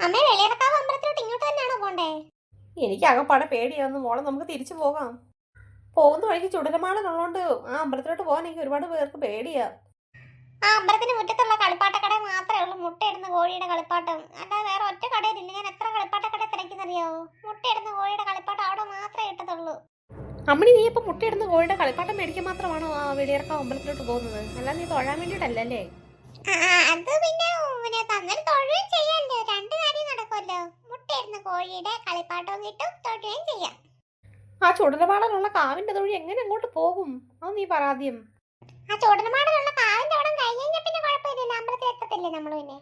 അമ്മേ വെളിയിറക്കാവ് അമ്പലത്തിലോട്ട് ഇങ്ങോട്ട് തന്നെയാണോ പോണ്ടേ? എനിക്ക് അകപ്പാടെ പേടിയാന്ന്. മോളെ നമുക്ക് തിരിച്ചു പോകാം. പോകുന്ന വഴിക്ക് ചുടലമാടനുള്ളതുകൊണ്ട് ആ അമ്പലത്തിലോട്ട് പോകാൻ എനിക്ക് ഒരുപാട് പേർക്ക് പേടിയാ. ആ അമ്പലത്തിന് മുറ്റത്തുള്ള കളിപ്പാട്ടക്കട മാത്രമേ ഉള്ളൂ. മുട്ടയിടുന്ന കോഴിയുടെ കളിപ്പാട്ടം. അല്ലാതെ വേറെ ഒറ്റ കടയിലില്ല ഞാൻ എത്ര കളിപ്പാട്ടക്കട തിരക്കുന്നറിയാവോ? മുട്ടയിടുന്ന കോഴിയുടെ കളിപ്പാട്ടം അവിടെ മാത്രമേ കിട്ടത്തുള്ളൂ അമ്മണി നീ ഇപ്പൊ മുട്ടയിടുന്ന കോഴിയുടെ കളിപ്പാട്ടം മേടിക്കാൻ മാത്രമാണോ ആ വെളിയിറക്കം അമ്പലത്തിലോട്ട് പോകുന്നത്? അല്ലാതെ നീ തൊഴാൻ വേണ്ടിയിട്ടല്ലേ അത് പിന്നെ തന്നൽ തൊഴുകയും ചെയ്യാമല്ലോ രണ്ട് കാര്യം നടക്കുമല്ലോ മുട്ടയിരുന്ന കോഴിയുടെ കളിപ്പാട്ടവും കിട്ടും തൊഴുകയും ചെയ്യാം. ആ ചുടലമാടനുള്ള കാവിന്റെ തൊഴി എങ്ങനെ അങ്ങോട്ട് പോകും? അത് നീ പരാദ്യം ആ ചൂടനമാടലുള്ള കാവിന്റെ അവിടെ കഴിഞ്ഞ് കഴിഞ്ഞാൽ പിന്നെ കുഴപ്പമില്ലല്ലോ. അമ്പലത്തിൽ എത്തത്തില്ലേ നമ്മൾ പിന്നെ?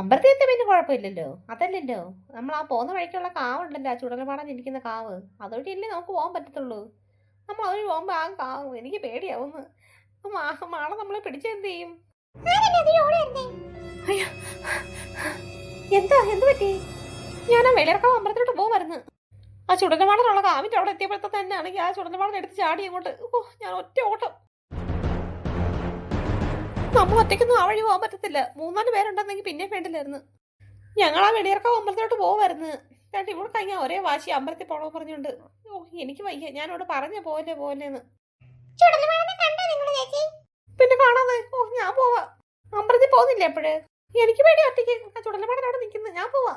അമ്പലത്തിൽ എത്തിയ പിന്നെ കുഴപ്പമില്ലല്ലോ. അതല്ലല്ലോ. നമ്മൾ ആ പോകുന്ന വഴിക്കുള്ള കാവുണ്ടല്ലോ ആ ചുടലമാടൻ ഇരിക്കുന്ന കാവ്. അതുവഴിയല്ലേ നമുക്ക് പോകാൻ പറ്റത്തുള്ളൂ. നമ്മൾ അതുവഴി പോകുമ്പോൾ ആ കാവ് എനിക്ക് പേടിയാവുന്നു. മാള നമ്മളെ പിടിച്ചെന്ത് ചെയ്യും ആരല്ലേ അതിൽ ഓടി വരുന്നേ അയ്യോ. എന്താ എന്ത് പറ്റി? ഞാൻ ആ വെളിയിറക്കം അമ്പലത്തിലോട്ട് പോകുമായിരുന്നു ആ ചുടലമാടനുള്ള കാവിന്റെ അവിടെ എത്തിയപ്പോഴത്തെ തന്നെ ആണെങ്കിൽ ആ ചുടലമാടൻ എടുത്ത് ചാടി അങ്ങോട്ട്. ഓ ഞാൻ ഒറ്റ ഓട്ടം. നമ്മൾ ഒറ്റയ്ക്കൊന്നും ആ വഴി പോകാൻ പറ്റത്തില്ല. മൂന്നാൽ പേരുണ്ടെന്നെങ്കിൽ പിന്നെ വേണ്ടില്ലായിരുന്നു. ഞങ്ങൾ ആ വെളിയിറക്കം അമ്പലത്തിലോട്ട് പോകുമായിരുന്നു രണ്ട് ഇവിടെ കഴിഞ്ഞാൽ ഒരേ വാശി അമ്പലത്തിൽ പോണോ പറഞ്ഞുണ്ട് ഓ എനിക്ക് വയ്യ. ഞാനോട് പറഞ്ഞ പോലെ പോലെന്ന് പിന്നെ കാണാതെ. ഓ ഞാൻ പോവാ. അമ്പലത്തിൽ പോകുന്നില്ല എപ്പോഴ് എനിക്ക് വേണ്ടി ഒറ്റയ്ക്ക് ആ അവിടെ നിൽക്കുന്നു. ഞാൻ പോവാ.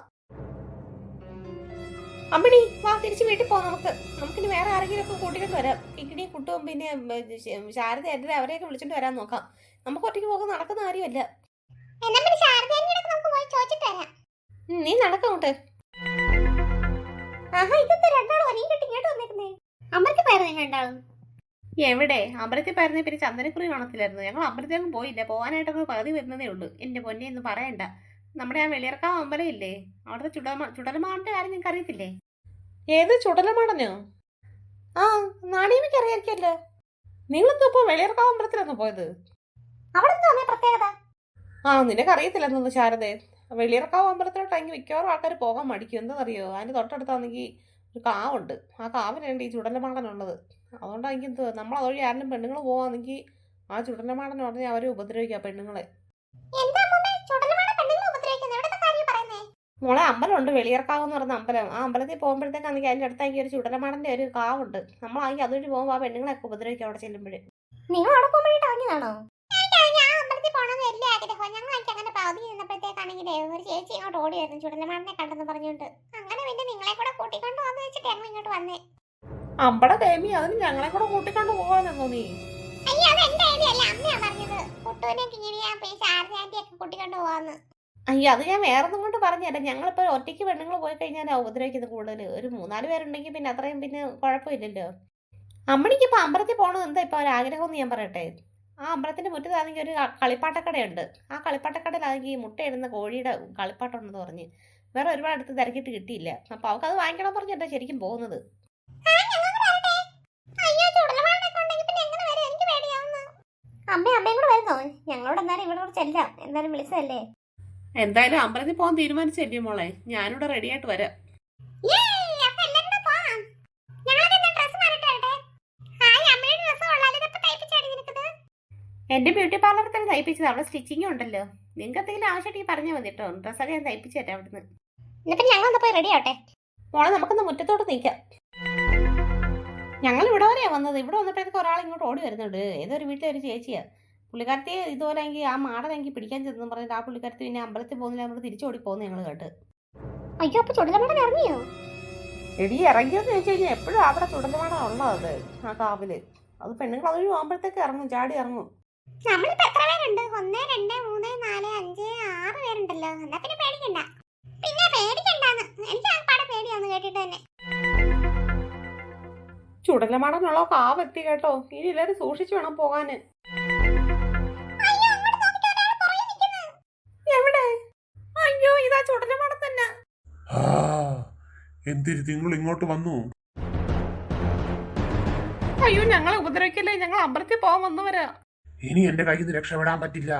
അമ്മണി വാ തിരിച്ച് വീട്ടിൽ പോവാം നമുക്ക്. നമുക്കിനി വേറെ ആരെങ്കിലും ഒക്കെ കൂട്ടിക്കൊണ്ട് വരാം. കിക്കിടി കുട്ടും പിന്നെ ശാരദ എന്റെ അവരെയൊക്കെ വിളിച്ചിട്ട് വരാൻ നോക്കാം. നമുക്ക് ഒറ്റയ്ക്ക് പോകാൻ നടക്കുന്ന കാര്യമല്ല. നീ നടക്കോട്ട് ആഹാ ഇതെന്താ രണ്ടാളും ഒരേ ഇങ്ങോട്ട് വന്നേക്കുന്നേ അമ്പലത്തിൽ പോയിരുന്നു രണ്ടാളും എവിടെ? അമ്പലത്തിൽ പറഞ്ഞ പിന്നെ ചന്ദനക്കുറി കാണത്തില്ലായിരുന്നു ഞങ്ങൾ അമ്പലത്തിലൊന്നും പോയില്ല. പോകാനായിട്ടൊക്കെ പകുതി വരുന്നതേ ഉള്ളൂ. എന്റെ പൊന്നെ എന്ന് പറയണ്ട. നമ്മുടെ ആ വെളിയിറക്കാവ് അമ്പലം ഇല്ലേ അവിടുത്തെ ചുടലമ ചുടലമാടന്റെ കാര്യം നിങ്ങൾക്ക് അറിയത്തില്ലേ? ഏത് ചുടലമാണെന്നോ ആ നാണീമിക്ക് അറിയായിരിക്കല്ലോ നിങ്ങളിപ്പോ ഇപ്പോൾ വെളിയിറക്കാവ് അമ്പലത്തിലാണോ പോയത്? അവിടെ എന്തോ പ്രത്യേകത? ആ നിനക്ക് അറിയത്തില്ലെന്നൊന്ന് ശാരദേ. വെളിയിറക്കാവ് അങ്ങ് മിക്കവാറും ആൾക്കാർ പോകാൻ മടിക്കും. എന്താണെന്നറിയോ അതിന്റെ തൊട്ടടുത്താണെങ്കിൽ ഒരു കാവുണ്ട്. ആ കാവിനുണ്ട് ഈ ചുടലമാടനുള്ളത് അതുകൊണ്ടാണ് എനിക്ക് എന്ത് നമ്മൾ അതുവഴി ആരെങ്കിലും പെണ്ണുങ്ങൾ പോവാണെങ്കിൽ ആ ചുടലമാടൻ പറഞ്ഞാൽ അവരെ ഉപദ്രവിക്കുക പെണ്ണുങ്ങളെ. മോളെ? അമ്പലമുണ്ട് വെളിയർക്കാവ് എന്ന് പറയുന്ന? അമ്പലം. ആ അമ്പലത്തിൽ പോകുമ്പോഴത്തേക്കാണെങ്കിൽ അതിന്റെ അടുത്താക്കി ഒരു ചുടലമാടന്റെ ഒരു കാവുണ്ട്. നമ്മളാണെങ്കിൽ അതുവഴി പോകുമ്പോൾ ആ പെണ്ണുങ്ങളൊക്കെ ഉപദ്രവിക്കും അവിടെ ചെല്ലുമ്പോഴേ. നിങ്ങൾ അവിടെ എനിക്ക് അങ്ങനെ പകുതി നിന്നപ്പോഴത്തേക്കാണെങ്കിലേ ഒരു ചേച്ചി ഇങ്ങോട്ട് ഓടി വരുന്നു ചുടലമാടനെ കണ്ടെന്ന് പറഞ്ഞുകൊണ്ട് അങ്ങനെ പിന്നെ നിങ്ങളെ കൂടെ കൂട്ടിക്കൊണ്ട് വന്നു വെച്ചിട്ട് ഞങ്ങൾ ഇങ്ങോട്ട് വന്നേ. അമ്പട തേമി അതിന് ഞങ്ങളെ കൂടെ കൂട്ടിക്കൊണ്ട് പോകാനെന്നോ നീ? അയ്യോ അത് ഞാൻ വേറെ ഒന്നും കൊണ്ട് പറഞ്ഞല്ലേ ഞങ്ങളിപ്പോൾ ഒറ്റയ്ക്ക് പെണ്ണുങ്ങൾ പോയി കഴിഞ്ഞാൽ ഉപദ്രവിക്കുന്നത് കൂടുതൽ ഒരു മൂന്നാൽ പേരുണ്ടെങ്കിൽ പിന്നെ അത്രയും പിന്നെ കുഴപ്പമില്ലല്ലോ. അമ്മണിക്ക് ഇപ്പോൾ അമ്പലത്തിൽ പോകണമെന്ന് എന്താ ഇപ്പോൾ ഒരു ആഗ്രഹം എന്ന് ഞാൻ പറയട്ടെ? ആ അമ്പലത്തിന്റെ മുറ്റത്താണെങ്കിൽ ഒരു കളിപ്പാട്ടക്കടയുണ്ട്. ആ കളിപ്പാട്ടക്കടയിലാണെങ്കിൽ ഈ മുട്ടയിടുന്ന കോഴിയുടെ കളിപ്പാട്ടമുണ്ടെന്ന് പറഞ്ഞ് വേറെ ഒരുപാട് അടുത്ത് തിരക്കിട്ട് കിട്ടിയില്ല. അപ്പോൾ അവൾക്ക് അത് വാങ്ങിക്കണം പറഞ്ഞിട്ടാണ് ശരിക്കും പോകുന്നത്? ആ, അമ്മയും അമ്മയും കൂടെ വരുന്നോ? ഞങ്ങളോട് എന്നാലും ഇവിടെ കൂടെ ചെല്ലാം. എന്തായാലും വിളിച്ചതല്ലേ? എന്തായാലും അമ്പലത്തിൽ പോകാൻ തീരുമാനിച്ചല്ലേ മോളെ? ഞാനിവിടെ റെഡി ആയിട്ട് വരാം. എന്റെ ബ്യൂട്ടി പാർലറിൽ തന്നെ തയ്പ്പിച്ചത്. അവിടെ സ്റ്റിച്ചിങ് ഉണ്ടല്ലോ. നിങ്ങൾക്ക് എന്തെങ്കിലും ആവശ്യമായിട്ട് പറഞ്ഞാൽ മതി കേട്ടോ. ഡ്രസ്സൊക്കെ ഞാൻ തയ്പ്പിച്ചു തരാം അവിടുന്ന്. എന്നിട്ട് ഞങ്ങളൊന്ന് പോയി റെഡി ആവട്ടെ. മോളെ നമുക്കൊന്ന് മുറ്റത്തോട്ട് നിൽക്കാം ഞങ്ങൾ ഇവിടെ വരെയാണ് വന്നത്. ഇവിടെ വന്നപ്പോഴത്തേക്ക് ഒരാൾ ഇങ്ങോട്ട് ഓടി വരുന്നുണ്ട്. ഏതൊരു വീട്ടിലെ ഒരു ചേച്ചിയാ. പുള്ളിക്കാരത്തി ഇതുപോലെ എങ്കിൽ ആ മാടനെങ്കിൽ പിടിക്കാൻ ചെന്നു പറഞ്ഞിട്ട് ആ പുള്ളിക്കാരത്തി പിന്നെ അമ്പലത്തിൽ പോകുന്നില്ല നമ്മൾ തിരിച്ചോടി പോകുന്നു ഞങ്ങൾ കേട്ട്. അയ്യോ അപ്പൊ ചുടലമാടൻ ഇറങ്ങിയോ? എടി ഇറങ്ങിയെന്ന് ചോദിച്ചു കഴിഞ്ഞാൽ എപ്പോഴും അവിടെ ചുടലമാടം ഉള്ളത് ആ കാവിൽ. അത് പെണ്ണുങ്ങൾ അതൊരു പോകുമ്പോഴത്തേക്ക് ഇറങ്ങും ചാടി ഇറങ്ങും. നമ്മളിപ്പോ എത്ര പേരുണ്ട്? ഒന്ന് രണ്ട് മൂന്ന് നാല് അഞ്ച് ആറ് പേരുണ്ടല്ലോ. എന്നാ പിന്നെ പേടിക്കണ്ട. പിന്നെ പേടിക്കണ്ടാന്ന്. എനിക്ക് ആ പാടെ പേടിയാന്ന് കേട്ടിട്ട് തന്നെ. ചുടലമാടനുള്ള കാവെത്തി കേട്ടോ. ഇനി എല്ലാവരും സൂക്ഷിച്ചു വേണം പോകാന്. എവിടെ? അയ്യോ ഇതാ ചുടലമാടം തന്നെ. എന്തിരി നിങ്ങൾ ഇങ്ങോട്ട് വന്നു? അയ്യോ ഞങ്ങളെ ഉപദ്രവിക്കല്ലേ? ഞങ്ങൾ അമ്പലത്തിൽ പോകാൻ വന്നവരാ. ഇനി എന്റെ കയ്യിൽ നിന്ന് രക്ഷപ്പെടാൻ പറ്റില്ല.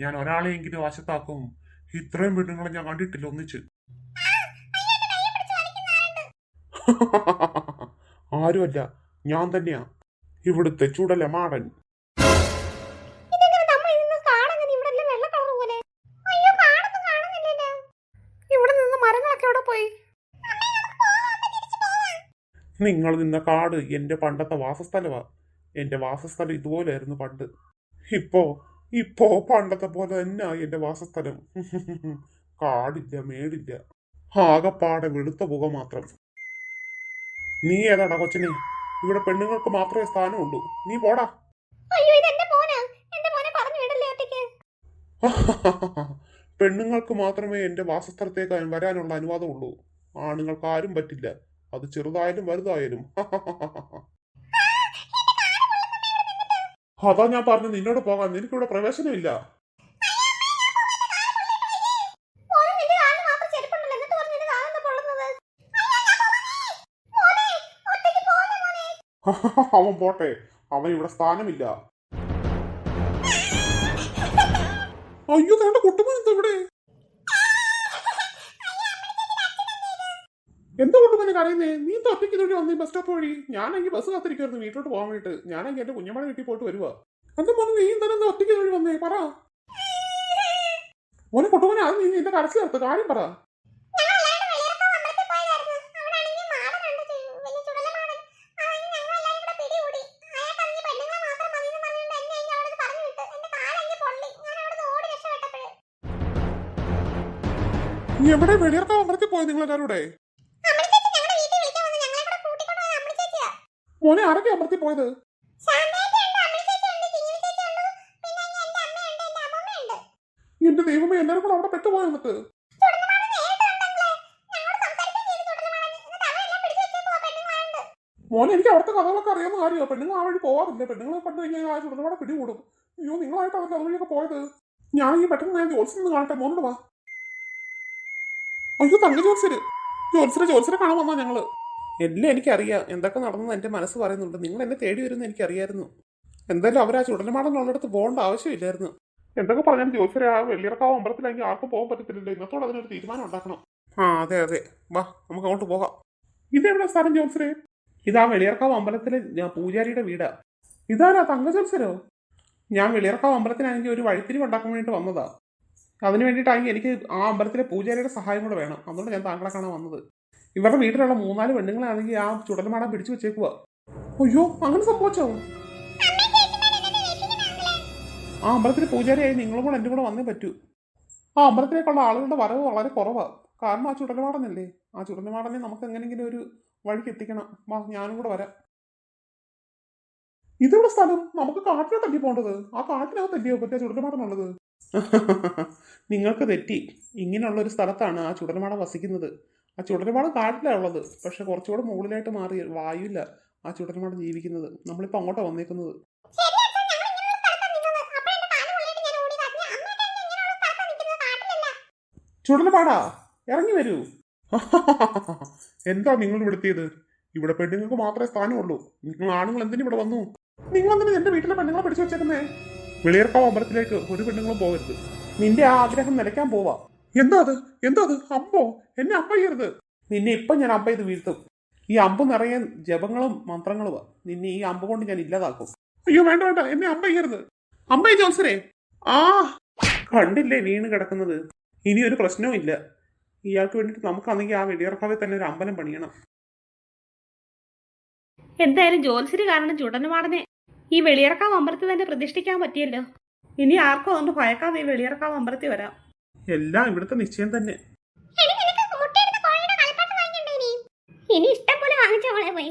ഞാൻ ഒരാളെയെങ്കിലും വശത്താക്കും. ഇത്രയും പെണ്ണുങ്ങളെ ഞാൻ കണ്ടിട്ടില്ല ഒന്നിച്ച്. ആരുമല്ല. ഞാൻ തന്നെയാ. ഇവിടുത്തെ ചുടല മാടൻ നിങ്ങൾ നിന്ന കാട് എന്റെ പണ്ടത്തെ വാസസ്ഥലവാ. എന്റെ വാസസ്ഥലം ഇതുപോലെയായിരുന്നു പണ്ട്. ഇപ്പോ ഇപ്പോ പണ്ടത്തെ പോലെ തന്നെ എന്റെ വാസസ്ഥലം. കാടില്ല മേടില്ല. ആകെപ്പാടെ വെളുത്ത പുക മാത്രം. നീ ഏതാടാ കൊച്ചിനെ? ഇവിടെ പെണ്ണുങ്ങൾക്ക് മാത്രമേ സ്ഥാനമുള്ളൂ. നീ പോടാ. അയ്യോ ഇത് എന്റെ മോനാ. എന്റെ മോനെ പറഞ്ഞു വിടല്ലേ ഒറ്റയ്ക്ക്? പെണ്ണുങ്ങൾക്ക് മാത്രമേ എന്റെ വാസസ്ഥലത്തേക്ക് വരാനുള്ള അനുവാദമുള്ളൂ. ആണുങ്ങൾക്ക് ആരും പറ്റില്ല. അത് ചെറുതായാലും വലുതായാലും. അതാ ഞാൻ പറഞ്ഞു നിന്നോട് പോകാൻ. നിനക്കിവിടെ പ്രവേശനമില്ല മോനെ നിന്റെ കാലിന് മാത്രം ചെരുപ്പുണ്ടല്ലോ എന്നിട്ട് പറഞ്ഞു നിന്റെ കാലെന്താ പൊള്ളുന്നത് മോനെ ഒറ്റയ്ക്ക് പോലെ മോനെ അവൻ പോട്ടെ. അവൻ ഇവിടെ സ്ഥാനമില്ല. അയ്യോ തേണ്ട കുട്ടുമോ എന്താ ഇവിടെ? എന്താ കുട്ടുമനെ കരയുന്നേ? നീ തപ്പിക്ക് ഒറ്റയ്ക്ക് ഇതുവഴി വന്നേ ബസ് സ്റ്റോപ്പ് വഴി? ഞാനെങ്കിൽ ബസ് കാത്തിരിക്കുമായിരുന്നു വീട്ടിലോട്ട് പോകാൻ വേണ്ടിട്ട് ഞാനെങ്കിൽ എന്റെ കുഞ്ഞമ്മടെ വീട്ടിൽ പോയിട്ട് വരുവാ. എന്താ മോനെ നീ തന്നെ എന്താ ഒറ്റയ്ക്ക് വന്നേ? പറ. മോനെ കുട്ടുമനെ അത് നീ എന്റെ കരച്ചിൽ നിർത്ത് കാര്യം പറ. എവിടെ വെളിയിറക്കാൻ അമ്പലത്തിൽ പോയി നിങ്ങൾ എല്ലാവരും കൂടെ മോനെ ആരൊക്കെ അമ്പലത്തിൽ പോയത്? എന്റെ ദൈവമേ എല്ലാവരും കൂടെ അവിടെ പെട്ടുപോയി എന്നിട്ട്? മോനെ എനിക്ക് അവിടുത്തെ കഥകളൊക്കെ അറിയാവുന്ന കാര്യമാണ് പെണ്ണുങ്ങൾ ആ വഴി പോവാറില്ല. പെണ്ണുങ്ങളെ കണ്ടു കഴിഞ്ഞാൽ ആ ചുടുന്നവിടെ പിടികൂടും. അയ്യോ നിങ്ങളായിട്ട് അവരുടെ അതുവഴിയൊക്കെ പോയത്. ഞാൻ ഈ പെട്ടെന്ന് ഞാൻ ജോത്സ്യം നിന്ന് കാണട്ടെ. മോനോട് വാ. അയ്യോ തങ്ക ജോത്സര് ജോത്സര ജോത്സര കാണാൻ വന്നാ ഞങ്ങൾ? എല്ലാം എനിക്കറിയാം. എന്തൊക്കെ നടന്നെന്ന് എന്റെ മനസ്സ് പറയുന്നുണ്ട്. നിങ്ങൾ എന്നെ തേടി വരുമെന്ന് എനിക്കറിയായിരുന്നു. എന്തായാലും അവർ ആ ചുടലമാടെന്നുള്ളടത്ത് പോകേണ്ട ആവശ്യമില്ലായിരുന്നു. എന്തൊക്കെ പറഞ്ഞാലും ജോത്സര ആ വെള്ളിയിറക്കാവ് അമ്പലത്തിലെങ്കിൽ ആർക്കും പോകാൻ പറ്റത്തില്ലല്ലോ. ഇന്നത്തോടെ അതിനൊരു തീരുമാനം ഉണ്ടാക്കണം. ആ അതെ അതെ. വാ നമുക്ക് അങ്ങോട്ട് പോകാം. ഇതെവിടെ സ്ഥലം ജോത്സരേ ഇതാ വെളിയർക്കാവ് അമ്പലത്തിലെ പൂജാരിയുടെ വീടാ. ഇതാരാ തങ്ക ജോത്സരോ ഞാൻ വെളിയർക്കാവ് അമ്പലത്തിനാണെങ്കിൽ ഒരു വഴിത്തിരിവ് ഉണ്ടാക്കാൻ വേണ്ടിയിട്ട് വന്നതാ. അതിന് വേണ്ടിയിട്ടായി എനിക്ക് ആ അമ്പലത്തിലെ പൂജാരിയുടെ സഹായം കൂടെ വേണം. അതുകൊണ്ട് ഞാൻ താങ്കളെ കാണാൻ വന്നത്. ഇവരുടെ വീട്ടിലുള്ള മൂന്നാൽ പെണ്ണുങ്ങളാണെങ്കിൽ ആ ചുടലമാടം പിടിച്ചു വെച്ചേക്കുക അയ്യോ അങ്ങനെ സംഭവിച്ചോ? ആ അമ്പലത്തിലെ പൂജാരിയായി നിങ്ങളും കൂടെ എന്റെ കൂടെ വന്നേ പറ്റൂ. ആ അമ്പലത്തിലേക്കുള്ള ആളുകളുടെ വരവ് വളരെ കുറവാണ് കാരണം ആ ചുടലമാടനല്ലേ ആ ചുടലമാടനെ നമുക്ക് എങ്ങനെയെങ്കിലും ഒരു വഴിക്ക് എത്തിക്കണം. വാ ഞാനും കൂടെ വരാം. ഇതെവിടെ സ്ഥലം? നമുക്ക് കാട്ടിനെ തട്ടി പോകേണ്ടത്? ആ കാട്ടിനകത്തല്ലയോ പറ്റിയ ചുടലമാടനുള്ളത് നിങ്ങൾക്ക് തെറ്റി. ഇങ്ങനെയുള്ള ഒരു സ്ഥലത്താണ് ആ ചുടലമാട വസിക്കുന്നത്. ആ ചുടലമാട കാട്ടിലാണ് ഉള്ളത്. പക്ഷെ കുറച്ചുകൂടെ മുകളിലായിട്ട് മാറി വായുവില്ല ആ ചുടലമാട ജീവിക്കുന്നത്. നമ്മളിപ്പോൾ അങ്ങോട്ടാണ് വന്നേക്കുന്നത്. ചുടലമാടാ ഇറങ്ങി വരൂ. എന്താ നിങ്ങൾ ഇവിടുത്തേത്? ഇവിടെ പെണ്ണുങ്ങൾക്ക് മാത്രമേ സ്ഥാനമുള്ളൂ. നിങ്ങൾ ആണുങ്ങൾ എന്തിനു ഇവിടെ വന്നു? നിങ്ങൾ എന്തിനാ എന്റെ വീട്ടിലെ പെണ്ണുങ്ങളെ പിടിച്ചു വെച്ചേക്കുന്നേ? വെളിയർക്കാവ് അമ്പലത്തിലേക്ക് ഒരു പെണ്ണുങ്ങളും പോകരുത്. നിന്റെ ആഗ്രഹം നിലയ്ക്കാൻ പോവാ. എന്താ അത്? എന്താ അത്? അമ്പോ? എന്നെ അമ്പയ്യരുത്. നിന്നെ ഇപ്പൊ ഞാൻ അമ്പ ചെയ്ത് വീഴ്ത്തും. ഈ അമ്പ് നിറയെ ജപങ്ങളും മന്ത്രങ്ങളുമാ നിന്നെ ഈ അമ്പ് കൊണ്ട് ഞാൻ ഇല്ലാതാക്കും. അയ്യോ വേണ്ട വേണ്ട. എന്നെ അമ്പയ്യരുത്. ചെയ്യരുത് അമ്പ ജോത്സരെ ആ കണ്ടില്ലേ വീണ് കിടക്കുന്നത്? ഇനി ഒരു പ്രശ്നവും ഇല്ല. ഇയാൾക്ക് വേണ്ടിയിട്ട് നമുക്കാണെങ്കിൽ ആ വെളിയർക്കാവിൽ തന്നെ ഒരു അമ്പലം പണിയണം. എന്തായാലും ജോത്സ്യര് കാരണം ചുടനുമാടനെ ഈ വെളിയിറക്കാവ് അമ്പലത്തിൽ തന്നെ പ്രതിഷ്ഠിക്കാൻ പറ്റിയല്ലോ. ഇനി ആർക്കോ അതുകൊണ്ട് ഭയക്കാതെ ഈ വെളിയിറക്കാവ് അമ്പലത്തിൽ വരാം. എല്ലാം ഇവിടുത്തെ നിശ്ചയം തന്നെ. ഇനി? ഇഷ്ടം പോലെ വാങ്ങിച്ചോളെ പോയി.